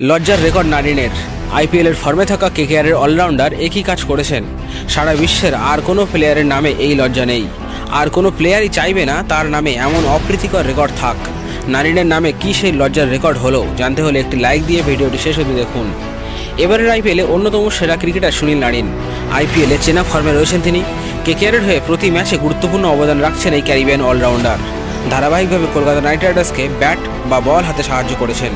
লজ্জার রেকর্ড নারিনের। আইপিএলের ফর্মে থাকা কেকেআরের অলরাউন্ডার একই কাজ করেছেন। সারা বিশ্বের আর কোনো প্লেয়ারের নামে এই লজ্জা নেই। আর কোনো প্লেয়ারই চাইবে না তার নামে এমন অপ্রীতিকর রেকর্ড থাক। নারিনের নামে কি সেই লজ্জার রেকর্ড হলো জানতে হলে একটি লাইক দিয়ে ভিডিওটি শেষ অবধি দেখুন। এবারের আইপিএলে অন্যতম সেরা ক্রিকেটার সুনীল নারিন। আইপিএলে চেনা ফর্মে রয়েছেন তিনি। কেকেআরের হয়ে প্রতি ম্যাচে গুরুত্বপূর্ণ অবদান রাখছেন এই ক্যারিবিয়ান অলরাউন্ডার। ধারাবাহিকভাবে কলকাতা নাইট রাইডার্সকে ব্যাট বা বল হাতে সাহায্য করেছেন।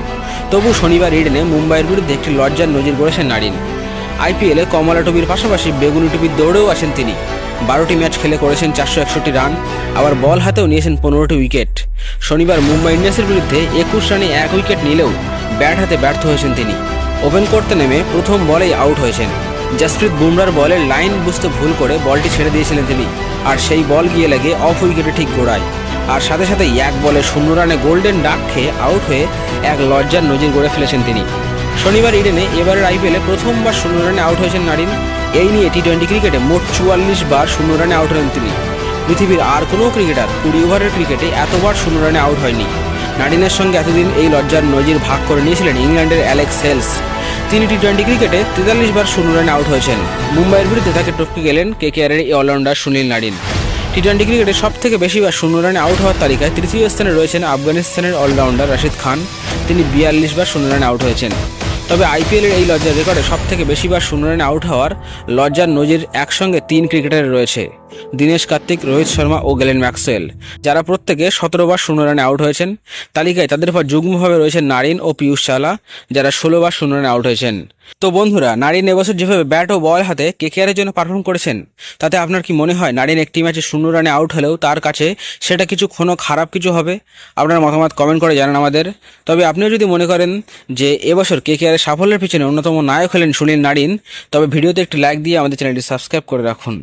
তবু শনিবার ইডেনে মুম্বাইয়ের বিরুদ্ধে একটি লজ্জার নজির গড়েছেন নারিন। আইপিএলে কমলা টুপির পাশাপাশি বেগুনি টুপির দৌড়েও আসেন তিনি। বারোটি ম্যাচ খেলে করেছেন চারশো একষট্টি রান, আবার বল হাতেও নিয়েছেন পনেরোটি উইকেট। শনিবার মুম্বাই ইন্ডিয়ান্সের বিরুদ্ধে একুশ রানে এক উইকেট নিলেও ব্যাট হাতে ব্যর্থ হয়েছেন তিনি। ওপেন করতে নেমে প্রথম বলেই আউট হয়েছেন। জাসপ্রীত বুমরার বলের লাইন বুঝতে ভুল করে বলটি ছেড়ে দিয়েছিলেন তিনি, আর সেই বল গিয়ে লাগে অফ উইকেটে ঠিক গোড়ায়। আর সাথে সাথে এক বলে শূন্য রানে গোল্ডেন ডাক খেয়ে আউট হয়ে এক লজ্জার নজির গড়ে ফেলেছেন তিনি। শনিবার ইডেনে এবারের আইপিএলে প্রথমবার শূন্য রানে আউট হয়েছেন নারিন। এই নিয়ে টি টোয়েন্টি ক্রিকেটে মোট চুয়াল্লিশ বার শূন্য রানে আউট হলেন তিনি। পৃথিবীর আর কোনো ক্রিকেটার কুড়ি ওভারের ক্রিকেটে এতবার শূন্য রানে আউট হয়নি। নারিনের সঙ্গে এতদিন এই লজ্জার নজির ভাগ করে নিয়েছিলেন ইংল্যান্ডের অ্যালেক্স হেলস। তিনি টি টোয়েন্টি ক্রিকেটে তেতাল্লিশ বার শূন্য রানে আউট হয়েছেন। মুম্বাইয়ের বিরুদ্ধে তাকে টপকে গেলেন কেকেআরের এই allrounder Sunil Narine. T twenty ক্রিকেটে সব থেকে বেশিবার শূন্য রানে আউট হওয়ার তালিকায় তৃতীয় স্থানে রয়েছেন আফগানিস্তানের অলরাউন্ডার রাশিদ খান। তিনি বিয়াল্লিশ বার শূন্য রানে আউট হয়েছেন। তবে আইপিএলের এই লজ্জার রেকর্ডে সব থেকে বেশিবার শূন্য রানে আউট হওয়ার লজ্জার নজির একসঙ্গে তিন ক্রিকেটারের রয়েছে। দীনেশ কার্তিক, রোহিত শর্মা ও গেলেন ম্যাক্সওয়েল যারা প্রত্যেকে সতেরো বার শূন্য রানে আউট হয়েছেন, তালিকায় তাদের পর যুগ্মভাবে রয়েছেন নারিন ও পিয়ুষ চালা যারা ষোলো বার শূন্য রানে আউট হয়েছেন। তো বন্ধুরা, নারিন এবছর যেভাবে ব্যাট ও বল হাতে কেকেআরের জন্য পারফর্ম করেছেন, তাতে আপনার কি মনে হয় নারিন একটি ম্যাচে শূন্য রানে আউট হলেও তার কাছে সেটা কিছু কোনো খারাপ কিছু হবে? আপনার মতামত কমেন্ট করে জানান আমাদের। তবে আপনিও যদি মনে করেন যে এবছর কেকেআরের সাফল্যের পিছনে অন্যতম নায়ক হলেন সুনীল নারিন, তবে ভিডিওতে একটি লাইক দিয়ে আমাদের চ্যানেলটি সাবস্ক্রাইব করে রাখুন।